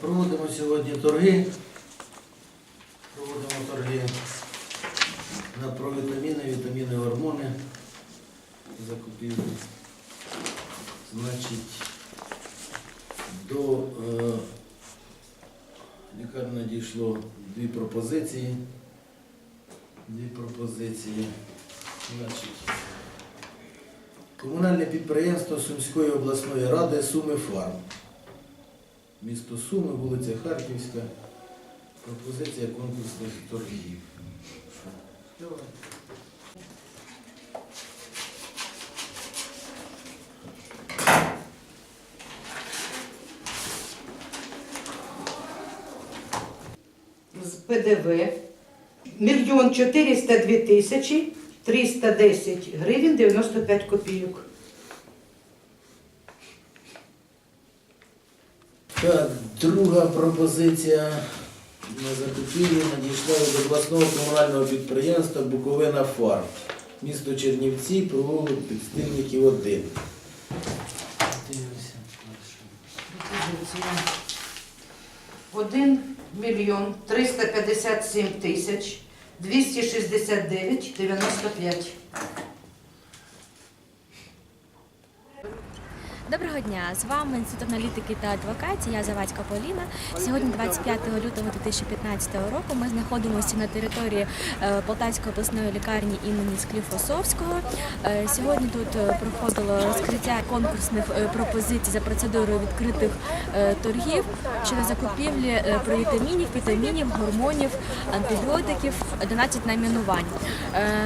Проводимо сьогодні торги. Проводимо торги на провітаміни, вітаміни, гормони. Закупівлі. Значить, до е, лікарні надійшло дві пропозиції. Дві пропозиції. Значить, комунальне підприємство Сумської обласної ради Суми Фарм. Місто Суми, вулиця Харківська. Пропозиція конкурсних торгів. З ПДВ мільйон 402 тисячі 310 гривень 95 копійок. Так, друга пропозиція на закупівлі надійшла від обласного комунального підприємства Буковина Фарм. Місто Чернівці, провулок Підстильників 1. Дивимося. Один мільйон 357 тисяч 269 Доброго дня! З вами Інститут аналітики та адвокації. Я Завадська Поліна. Сьогодні, 25 лютого 2015 року, ми знаходимося на території е, Полтавської обласної лікарні імені Скліфосовського. Е, Сьогодні тут е, проходило розкриття конкурсних пропозицій за процедурою відкритих торгів щодо закупівлі провітамінів, вітамінів, гормонів, антибіотиків, 11 найменувань.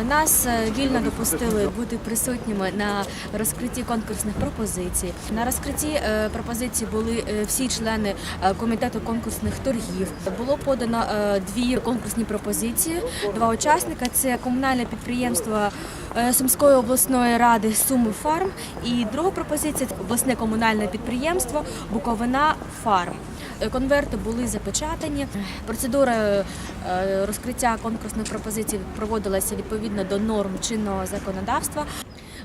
Нас вільно допустили бути присутніми на розкритті конкурсних пропозицій. На розкритті пропозиції були е, всі члени е, комітету конкурсних торгів. Було подано е, дві конкурсні пропозиції. Два учасника це комунальне підприємство е, Сумської обласної ради Суми Фарм. І друга пропозиція обласне комунальне підприємство Буковина Фарм. Е, Конверти були запечатані. Процедура е, розкриття конкурсних пропозицій проводилася відповідно до норм чинного законодавства.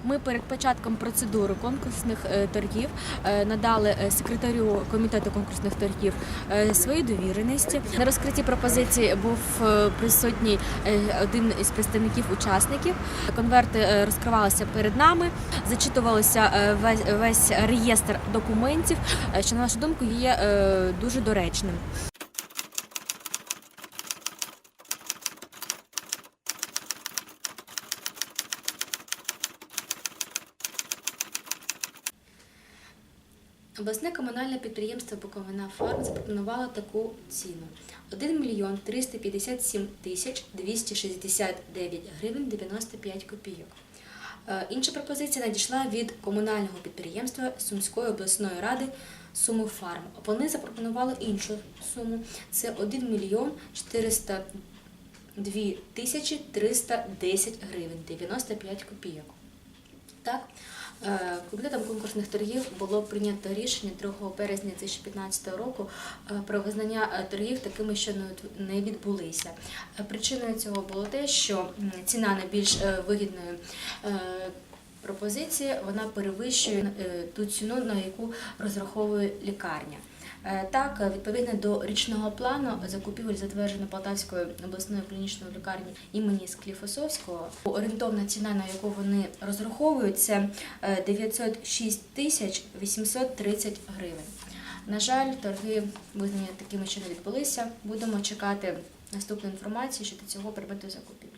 Ми перед початком процедури конкурсних е, торгів надали секретарю комітету конкурсних торгів свої довіреності. На розкритті пропозиції був присутній один із представників учасників. Конверти розкривалися перед нами, зачитувалося весь, весь реєстр документів, що на нашу думку є дуже доречним. Обласне комунальне підприємство Буковина Фарм запропонувало таку ціну: 1 мільйон 357 тисяч 269 гривень 95 копійок. Е, Інша пропозиція надійшла від комунального підприємства Сумської обласної ради Суми Фарм. Вони запропонували іншу суму. Це 1 мільйон 402 тисячі 310 гривень 95 копійок. Так, комітетом конкурсних торгів було прийнято рішення 3 березня 2015 року е, про визнання е, торгів такими, що не- відбулися. Е, Причиною цього було те, що ціна найбільш е, е, вона перевищує е, ту ціну, на яку розраховує лікарня. Е, Так, відповідно до річного плану закупівель затверджено Полтавською обласною клінічною лікарні імені Скліфосовського. Орієнтовна ціна, на яку вони розраховують, це е, 906 тисяч 830 гривень. На жаль, торги визнані такими, що не відбулися. Будемо чекати наступну інформацію щодо цього предмету закупівлі.